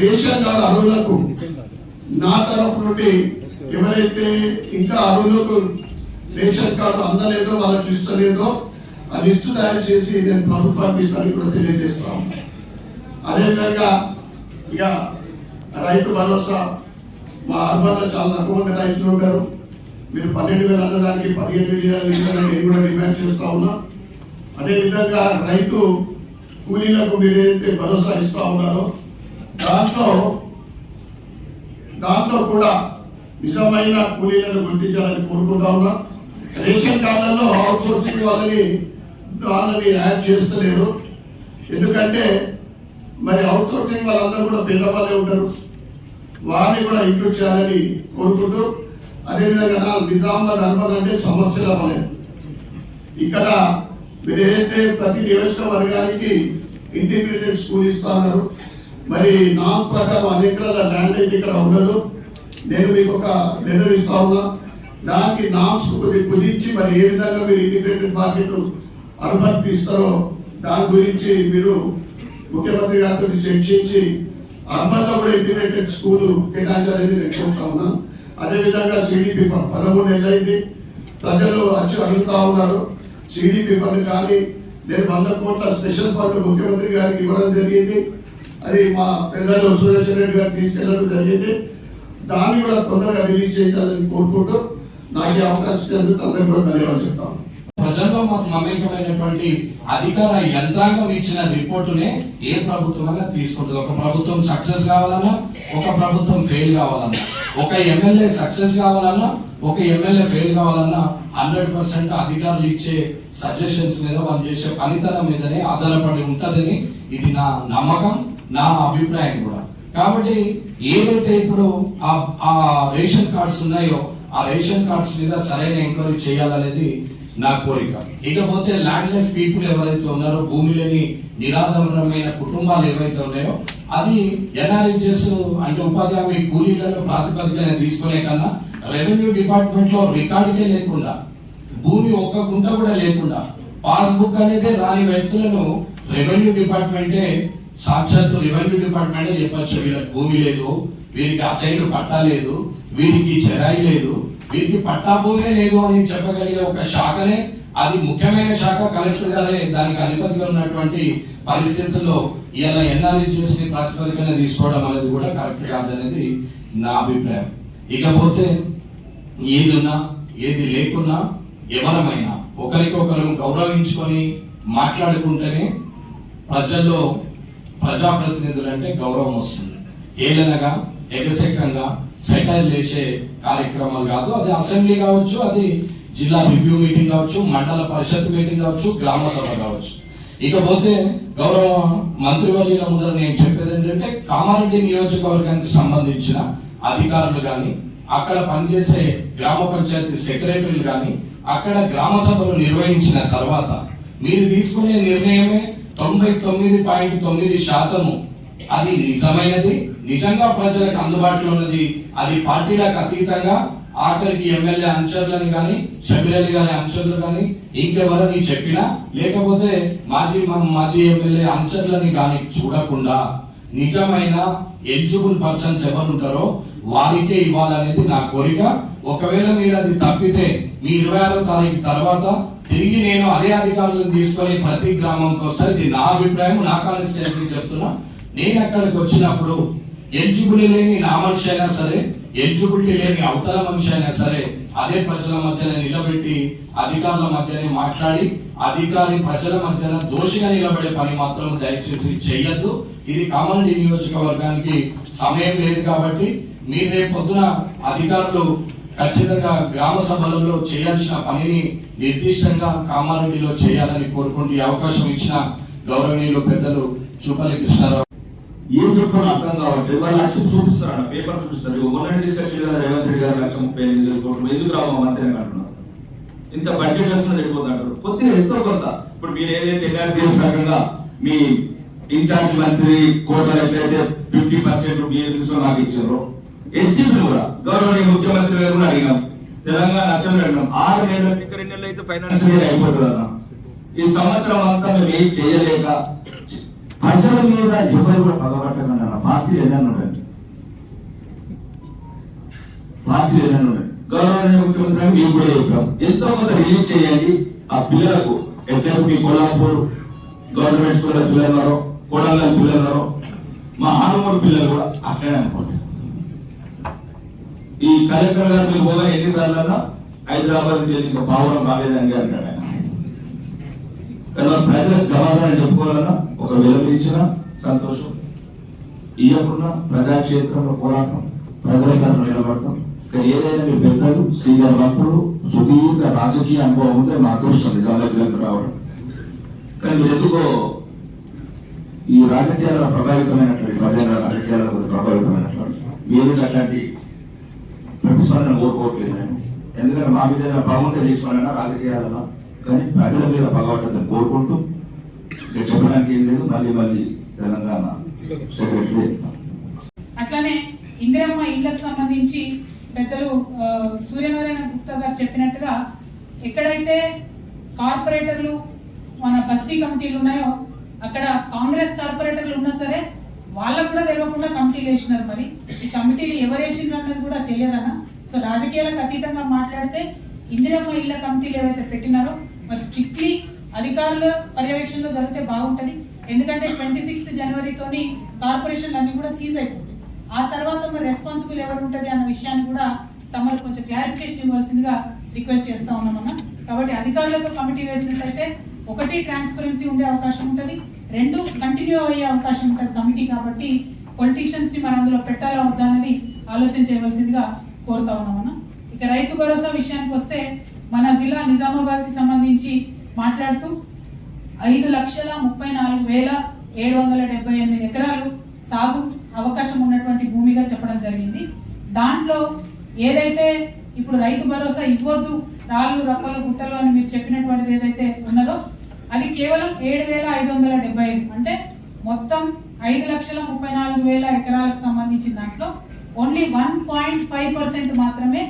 Ration card అర్హులకు నా తరపు నుండి ఎవరైతే ఇంకా అర్హులకు రేషన్ కార్డు అందలేదో వాళ్ళకి ఇస్తలేదో ఆ లిస్టు తయారు చేసి నేను ప్రభుత్వానికి ఇస్తానని కూడా తెలియజేస్తా ఉన్నాను అదేవిధంగా ఇక రైతు భరోసా మా అర్బన్లో చాలా తక్కువగా రైతులు ఉంటారు. మీరు పన్నెండు వేలు అన్నదానికి పదిహేను వేలు నేను కూడా డిమాండ్ చేస్తా ఉన్నా. అదేవిధంగా రైతు కూలీలకు మీరు ఏదైతే భరోసా ఇస్తా ఉన్నారో దాంట్లో దాంట్లో కూడా నిజమైన కూలీలను గుర్తించాలని కోరుకుంటా ఉన్నా. రేషన్ కార్డులలో అవుట్ సోర్సింగ్ వాళ్ళని వాళ్ళని యాడ్ చేస్తలేరు. ఎందుకంటే మరి అవుట్ సోర్సింగ్ వాళ్ళందరూ కూడా పేదవాళ్ళే ఉంటారు. వారిని కూడా ఇంక్లూడ్ చేయాలని కోరుకుంటూ అదేవిధంగా నిజామాబాద్ అర్బన్ అంటే సమస్యల వలయం ఇక్కడ మీరు ఏదైతే ప్రతి నియోజకవర్గానికి ఇంటిగ్రేటెడ్ స్కూల్ ఇస్తున్నారు మరి నా ప్రకారం అనేక ల్యాండ్ అయితే ఇక్కడ ఉండదు. నేను మీకు ఒక లెటర్ ఇస్తా ఉన్నా. దానికి నామ్స్ కుదించి మరి ఏ విధంగా మీరు ఇంటిగ్రేటెడ్ మార్కెట్ అనుమతి ఇస్తారో దాని గురించి మీరు ముఖ్యమంత్రి గారితో చర్చించి అర్బన్లో కూడా ఇంటిగ్రేటెడ్ స్కూల్ కేటాయించాలని నేను కోరుతా ఉన్నాను అదేవిధంగా సిడిపి పదమూడు నెలలైంది. ప్రజలు వచ్చి అడుగుతా ఉన్నారు. సిడిపి ఫండ్ కానీ నేను వంద కోట్ల స్పెషల్ ఫండ్ ముఖ్యమంత్రి గారికి ఇవ్వడం జరిగింది. అది మా పెద్దలు సురేష్ రెడ్డి గారు తీసుకెళ్ళడం జరిగింది. దాన్ని కూడా తొందరగా రిలీజ్ చేయాలని కోరుకుంటూ నాకు అవకాశం ఇచ్చినందుకు కూడా ధన్యవాదాలు చెప్తాను. ప్రజల్లో మాకు మమేకమైనటువంటి అధికార యంత్రాంగం ఇచ్చిన రిపోర్టునే ఏ ప్రభుత్వమైనా తీసుకుంటుంది. ఒక ప్రభుత్వం సక్సెస్ కావాలన్నా ఒక ప్రభుత్వం ఫెయిల్ కావాలన్నా ఒక ఎమ్మెల్యే సక్సెస్ కావాలన్నా ఒక ఎమ్మెల్యే ఫెయిల్ కావాలన్నా హండ్రెడ్ పర్సెంట్ అధికారులు ఇచ్చే సజెషన్స్ మీద వాళ్ళు చేసే పనితనం మీదనే ఆధారపడి ఉంటుందని ఇది నా నమ్మకం. నా అభిప్రాయం కూడా. కాబట్టి ఏదైతే ఇప్పుడు ఆ ఆ రేషన్ కార్డ్స్ ఉన్నాయో ఆ రేషన్ కార్డ్స్ మీద సరైన ఎంక్వైరీ చేయాలనేది నా కోరిక. ఇకపోతే ల్యాండ్లెస్ పీపుల్ ఎవరైతే ఉన్నారో భూమి లేని నిరాధారమైన కుటుంబాలు ఏవైతే ఉన్నాయో అది ఎన్ఆర్ఎస్ అంటే ఉపాధి హామీ కూలీలలో ప్రాతిపదికన తీసుకునే కన్నా రెవెన్యూ డిపార్ట్మెంట్లో రికార్డుకే లేకుండా భూమి ఒక్క గుంట కూడా లేకుండా పాస్బుక్ అనేది రాని వ్యక్తులను రెవెన్యూ డిపార్ట్మెంటే సాక్షాత్తు రెవెన్యూ డిపార్ట్మెంటే చెప్పచ్చు. వీళ్ళకి భూమి లేదు వీరికి అసైన్ పట్టా లేదు వీరికి చెరాయి లేదు వీరికి పట్టా భూమే లేదు అని చెప్పగలిగే ఒక శాఖనే అది ముఖ్యమైన శాఖ కలెక్టర్ గారే. దానికి అధిపతిగా ఉన్నటువంటి పరిస్థితుల్లో ఇలా ఎన్ఆర్ఎస్ని ప్రాతిపదికన తీసుకోవడం అనేది కూడా కరెక్ట్ కాదనేది నా అభిప్రాయం. ఇకపోతే ఏది ఉన్నా ఏది లేకున్నా ఎవరమైనా ఒకరికొకరు గౌరవించుకొని మాట్లాడుకుంటేనే ప్రజల్లో ప్రజాప్రతినిధులు అంటే గౌరవం వస్తుంది. ఏలనగా ఎగసెక్కంగా సెటైల్ చేసే కార్యక్రమాలు కాదు. అది అసెంబ్లీ కావచ్చు అది జిల్లా రివ్యూ మీటింగ్ కావచ్చు మండల పరిషత్ మీటింగ్ కావచ్చు గ్రామ సభ కావచ్చు. ఇకపోతే గౌరవ మంత్రివర్యుల ముందర నేను చెప్పేది ఏంటంటే కామారెడ్డి నియోజకవర్గానికి సంబంధించిన అధికారులు కానీ అక్కడ పనిచేసే గ్రామ పంచాయతీ సెక్రటరీలు కానీ అక్కడ గ్రామ సభలు నిర్వహించిన తర్వాత మీరు తీసుకునే నిర్ణయమే తొంభై తొమ్మిది పాయింట్ తొమ్మిది శాతము. అది నిజమైనది? నిజంగా ప్రజలకు అందుబాటులో ఉన్నది? అది పార్టీలకు అతీతంగా? ఆఖరికి ఎమ్మెల్యే అనుచరులని కానీ సభ్యులని కానీ అనుచరులు కానీ ఇంకెవరని చెప్పినా? లేకపోతే మాజీ మాజీ ఎమ్మెల్యే అనుచరులని కానీ చూడకుండా నిజమైన ఎలిజిబుల్ పర్సన్స్ ఎవరు ఉంటారో వారికే ఇవ్వాలనేది నా కోరిక. ఒకవేళ మీరు అది తప్పితే మీ ఇరవై ఆరో తారీఖు తర్వాత తిరిగి నేను అదే అధికారులను తీసుకొని ప్రతి గ్రామంకి వస్తే ఇది నా అభిప్రాయం నా కాన్స్టిట్యూన్సీ చెప్తున్నా. నేను అక్కడికి వచ్చినప్పుడు ఎలిజిబిలిటీ లేని నా మనిషి అయినా సరే ఎలిజిబిలిటీ లేని అవతల మనిషి అయినా సరే అదే ప్రజల మధ్యన నిలబెట్టి అధికారుల మధ్యనే మాట్లాడి అధికారి ప్రజల మధ్యన దోషిగా నిలబడే పని మాత్రం దయచేసి చేయొద్దు ఇది కామన్ నియోజకవర్గానికి సమయం లేదు కాబట్టి మీరు రేపు పొద్దున అధికారులు ఖచ్చితంగా గ్రామ సభలలో చేయాల్సిన పనిని నిర్దిష్టంగా కామారెడ్డిలో చేయాలని కోరుకుంటూ అవకాశం ఇచ్చిన గౌరవనీయులు పెద్దలు చూపల్లి కృష్ణారావు. ఏం చెప్పాలో అర్థం కావట్లేదు. వాళ్ళు లక్ష్యం చూపిస్తారు పేపర్ చూపిస్తారు. మొన్నటి తీసుకొచ్చి కదా రేవంత్ రెడ్డి గారు లక్ష ముప్పై ఎనిమిది కోట్లు. ఎందుకు రావు మా మంత్రి అంటున్నారు? ఇంత బడ్జెట్ వస్తున్నది అంటారు? కొద్దిగా ఎంతో కొంత. ఇప్పుడు మీరు ఏదైతే ఎన్ఆర్జీఎస్ రకంగా మీ ఇన్ఛార్జ్ మంత్రి కోటలు ఎట్లయితే ఫిఫ్టీ పర్సెంట్ మీరు తీసుకొని నాకు ఇచ్చారు ఎస్జీపీ కూడా గౌరవనీయ ముఖ్యమంత్రి గారు కూడా అడిగాం. తెలంగాణ అసెంబ్లీ అడిగాం ఆరు నెలలు రెండు నెలలు అయితే ఫైనాన్స్ అయిపోతుంది ఈ సంవత్సరం అంతా మేము ఏం చేయలేక ప్రజల మీద ఎవరు కూడా పగబట్టకుండా పార్టీ ఏదైనా ఉండండి. పార్టీ ఏదైనా ఉండండి. గౌరవనీయ ముఖ్యమంత్రి మేము కూడా చెప్పాం. ఎంతో కొంత రిలీజ్ చేయండి. ఆ పిల్లలకు ఎట్లయితే మీ కొల్లాపూర్ గవర్నమెంట్ స్కూల్ పిల్లలు ఉన్నారో కోడంగల్ పిల్లలు ఉన్నారో. మా ఆనమూరు పిల్లలు కూడా అక్కడే అనుకోండి. ఈ కలెక్టర్ గారు మీకు పోగా ఎన్నిసార్లు హైదరాబాద్ ఇంకా భావన రాలేదని గారు అంటాడు ఆయన. ప్రజలకు సమాధానం చెప్పుకోవాలన్నా ఒక విలపించిన సంతోషం. ఇవ్వకుండా ప్రజాక్షేత్రంలో పోరాటం ప్రజల తరఫున నిలబడటం. కానీ ఏదైనా మీ పెద్దలు సీనియర్ మంత్రులు సుదీర్ఘ రాజకీయ అనుభవం ఉంటే మా అదృష్టం నిజాంలోకి రావడం. కానీ మీరు ఎందుకో ఈ రాజకీయాల ప్రభావితమైనటువంటి ప్రజల రాజకీయాల ప్రభావితమైనటువంటి. మీరు అట్లాంటి తీసుకోవాలని కోరుకోవట్లేదు నేను ఎందుకంటే మా మీద ఏదైనా బాగుంటే తీసుకోవాలన్నా రాజకీయాలలో కానీ ప్రజల మీద పగవటం కోరుకుంటూ ఇక చెప్పడానికి ఏం లేదు. మళ్ళీ మళ్ళీ తెలంగాణ సెక్రటరీ అట్లానే ఇందిరమ్మ ఇళ్ళకు సంబంధించి పెద్దలు సూర్యనారాయణ గుప్తా గారు చెప్పినట్టుగా ఎక్కడైతే కార్పొరేటర్లు మన బస్తీ కమిటీలు ఉన్నాయో అక్కడ కాంగ్రెస్ కార్పొరేటర్లు ఉన్నా సరే వాళ్ళకు కూడా తెలియకుండా కమిటీలు వేసినారు మరి. ఈ కమిటీలు ఎవరు వేసినారు అన్నది కూడా తెలియదన్నా. సో రాజకీయాలకు అతీతంగా మాట్లాడితే ఇందిరమ్మ ఇళ్ళ కమిటీలు ఏవైతే పెట్టినారో మరి స్ట్రిక్ట్లీ అధికారుల పర్యవేక్షణలో జరిగితే బాగుంటుంది. ఎందుకంటే ట్వంటీ సిక్స్త్ జనవరితోని కార్పొరేషన్లు అన్ని కూడా సీజ్ అయిపోతాయి. ఆ తర్వాత మరి రెస్పాన్సిబుల్ ఎవరు ఉంటుంది అన్న విషయాన్ని కూడా తమరు కొంచెం క్లారిఫికేషన్ ఇవ్వాల్సిందిగా రిక్వెస్ట్ చేస్తా ఉన్నామన్న కాబట్టి అధికారులకు కమిటీ వేసినట్లయితే ఒకటి ట్రాన్స్పరెన్సీ ఉండే అవకాశం ఉంటుంది. రెండు కంటిన్యూ అయ్యే అవకాశం ఉంటుంది కమిటీ కాబట్టి పొలిటీషియన్స్ని మరి అందులో పెట్టాలా వద్దా అనేది ఆలోచన చేయవలసిందిగా కోరుతా ఉన్నామన్నా. ఇక రైతు భరోసా విషయానికి వస్తే మన జిల్లా నిజామాబాద్కి సంబంధించి మాట్లాడుతూ ఐదు లక్షల ముప్పై నాలుగు వేల ఏడు వందల డెబ్బై ఎనిమిది ఎకరాలు సాగు అవకాశం ఉన్నటువంటి భూమిగా చెప్పడం జరిగింది. దాంట్లో ఏదైతే ఇప్పుడు రైతు భరోసా ఇవ్వద్దు రాళ్ళు రప్పలు గుట్టలు అని మీరు చెప్పినటువంటిది ఏదైతే ఉన్నదో అది కేవలం ఏడు వేల ఐదు వందల డెబ్బై ఐదు. అంటే మొత్తం ఐదు లక్షల ముప్పై నాలుగు వేల ఎకరాలకు సంబంధించిన దాంట్లో only one point five percent మాత్రమే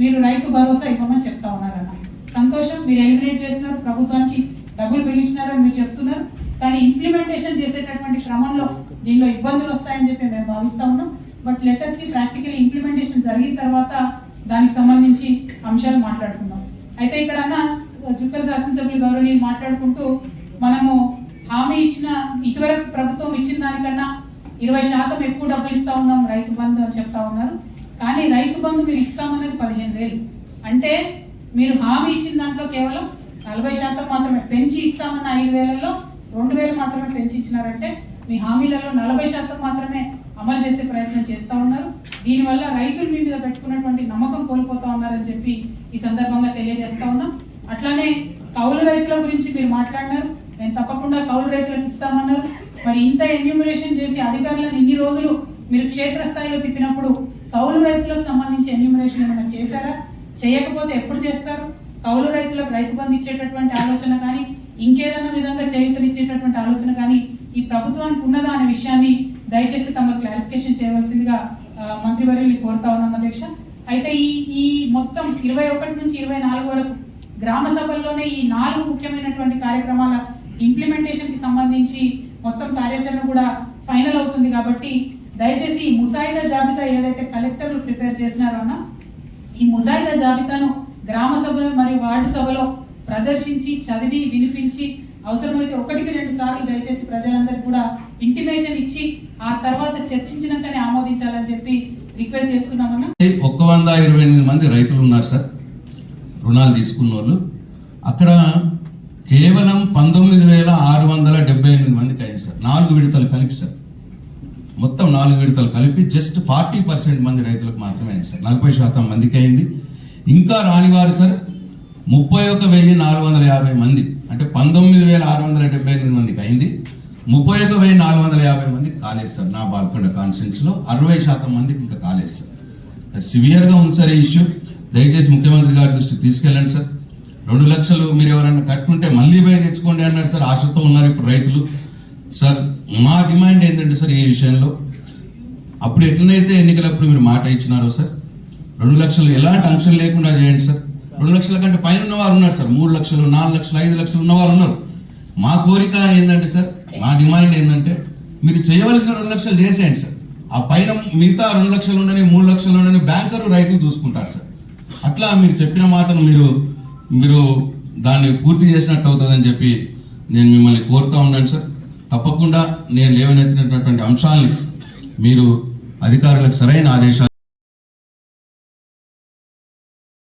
మీరు రైతు భరోసా ఇవ్వమని చెప్తా ఉన్నారన్న. సంతోషం మీరు ఎలిమినేట్ చేసినారు ప్రభుత్వానికి డబ్బులు పిలిచినారు అని మీరు చెప్తున్నారు. కానీ ఇంప్లిమెంటేషన్ చేసేటటువంటి క్రమంలో దీనిలో ఇబ్బందులు వస్తాయని చెప్పి మేము భావిస్తా ఉన్నాం. బట్ లెటర్స్కి ప్రాక్టికల్ ఇంప్లిమెంటేషన్ జరిగిన తర్వాత దానికి సంబంధించి అంశాలు మాట్లాడుకుందాం. అయితే ఇక్కడ అన్న జుక్కల శాసనసభ్యులు గౌరవనీయులు మాట్లాడుకుంటూ మనము హామీ ఇచ్చిన ఇటువరకు ప్రభుత్వం ఇచ్చిన దానికన్నా ఇరవై శాతం ఎక్కువ డబ్బులు ఇస్తా ఉన్నాం రైతు బంధు అని చెప్తా ఉన్నారు. కానీ రైతు బంధు మీరు ఇస్తామన్నది పదిహేను వేలు. అంటే మీరు హామీ ఇచ్చిన దాంట్లో కేవలం నలభై శాతం మాత్రమే పెంచి ఇస్తామన్న ఐదు వేలలో రెండు వేలు మాత్రమే పెంచి ఇచ్చినారంటే మీ హామీలలో నలభై శాతం మాత్రమే అమలు చేసే ప్రయత్నం చేస్తా ఉన్నారు. దీనివల్ల రైతులు మీ మీద పెట్టుకున్నటువంటి నమ్మకం కోల్పోతా ఉన్నారని చెప్పి ఈ సందర్భంగా తెలియజేస్తా ఉన్నాం. అట్లానే కౌలు రైతుల గురించి మీరు మాట్లాడినారు. నేను తప్పకుండా కౌలు రైతులకు ఇస్తామన్నారు. మరి ఇంత ఎన్యూమరేషన్ చేసి అధికారులను ఇన్ని రోజులు మీరు క్షేత్రస్థాయిలో తిప్పినప్పుడు కౌలు రైతులకు సంబంధించి ఎన్యూమరేషన్ ఏమైనా చేశారా? చేయకపోతే ఎప్పుడు చేస్తారు? కౌలు రైతులకు రైతు బంధు ఇచ్చేటటువంటి ఆలోచన కానీ ఇంకేదైనా విధంగా చేయూతనిచ్చేటటువంటి ఆలోచన కానీ ఈ ప్రభుత్వానికి ఉన్నదా అనే విషయాన్ని దయచేసి తమకు క్లారిఫికేషన్ చేయవలసిందిగా మంత్రివర్యులు కోరుతా ఉన్నాం అధ్యక్ష. అయితే ఈ ఈ మొత్తం ఇరవై ఒకటి నుంచి ఇరవై నాలుగు వరకు గ్రామ సభల్లోనే ఈ నాలుగు ముఖ్యమైనటువంటి కార్యక్రమాల ఇంప్లిమెంటేషన్కి సంబంధించి మొత్తం కార్యాచరణ కూడా ఫైనల్ అవుతుంది కాబట్టి దయచేసి ఈ ముసాయిదా జాబితా ఏదైతే కలెక్టర్లు ప్రిపేర్ చేసినారో అన్న ఈ ముసాయిదా జాబితాను గ్రామ సభ మరియు వార్డు సభలో ప్రదర్శించి చదివి వినిపించి అవసరమైతే ఒకటికి రెండు సార్లు దయచేసి ప్రజలందరికీ కూడా ఇంటిమేషన్ ఇచ్చి ఆ తర్వాత చర్చించినాకనే ఆమోదించాలని చెప్పి రిక్వెస్ట్ చేస్తున్నామన్నా ఒక్క వంద ఇరవై ఎనిమిది మంది రైతులు ఉన్నారు సార్. రుణాలు తీసుకున్న వాళ్ళు అక్కడ కేవలం పంతొమ్మిది వేల ఆరు వందల డెబ్బై ఎనిమిది మందికి అయింది సార్. నాలుగు విడతలు కలిపి సార్. మొత్తం నాలుగు విడతలు కలిపి జస్ట్ ఫార్టీ పర్సెంట్ మంది రైతులకు మాత్రమే అయింది సార్. నలభై శాతం మందికి అయింది. ఇంకా రానివారు సార్ ముప్పై ఒక వెయ్యి నాలుగు వందల యాభై మంది అంటే పంతొమ్మిది వేల ఆరు వందల డెబ్బై ఎనిమిది మందికి అయింది. ముప్పై ఒక వెయ్యి నాలుగు వందల యాభై మంది కాలేదు సార్. నా బాల్కొండ కాన్స్టిట్యూన్స్ అరవై శాతం మందికి ఇంకా కాలేదు సార్. సివియర్గా ఉంది సార్ ఈ ఇష్యూ. దయచేసి ముఖ్యమంత్రి గారి దృష్టికి తీసుకెళ్ళండి సార్. రెండు లక్షలు మీరు ఎవరైనా కట్టుకుంటే మళ్ళీ పోయి తెచ్చుకోండి అన్నారు సార్. ఆశతో ఉన్నారు ఇప్పుడు రైతులు. సార్ మా డిమాండ్ ఏంటంటే సార్ ఈ విషయంలో అప్పుడు ఎట్లనైతే ఎన్నికలప్పుడు మీరు మాట ఇచ్చినారో సార్ రెండు లక్షలు ఎలాంటి అంశం లేకుండా చేయండి సార్. రెండు లక్షల కంటే పైన ఉన్నవారు ఉన్నారు సార్. మూడు లక్షలు నాలుగు లక్షలు ఐదు లక్షలు ఉన్నవారు ఉన్నారు. మా కోరిక ఏంటంటే సార్ మా డిమాండ్ ఏంటంటే మీరు చేయవలసిన రెండు లక్షలు చేసేయండి సార్. ఆ పైన మిగతా రెండు లక్షలు ఉండని మూడు లక్షలు ఉండని బ్యాంకరు రైతులు చూసుకుంటారు సార్. అట్లా మీరు చెప్పిన మాటను మీరు మీరు దాన్ని పూర్తి చేసినట్టు అవుతుందని చెప్పి నేను మిమ్మల్ని కోరుతా ఉన్నాను సార్. తప్పకుండా నేను లేవనెత్తినటువంటి అంశాలని మీరు అధికారులకు సరైన ఆదేశాలు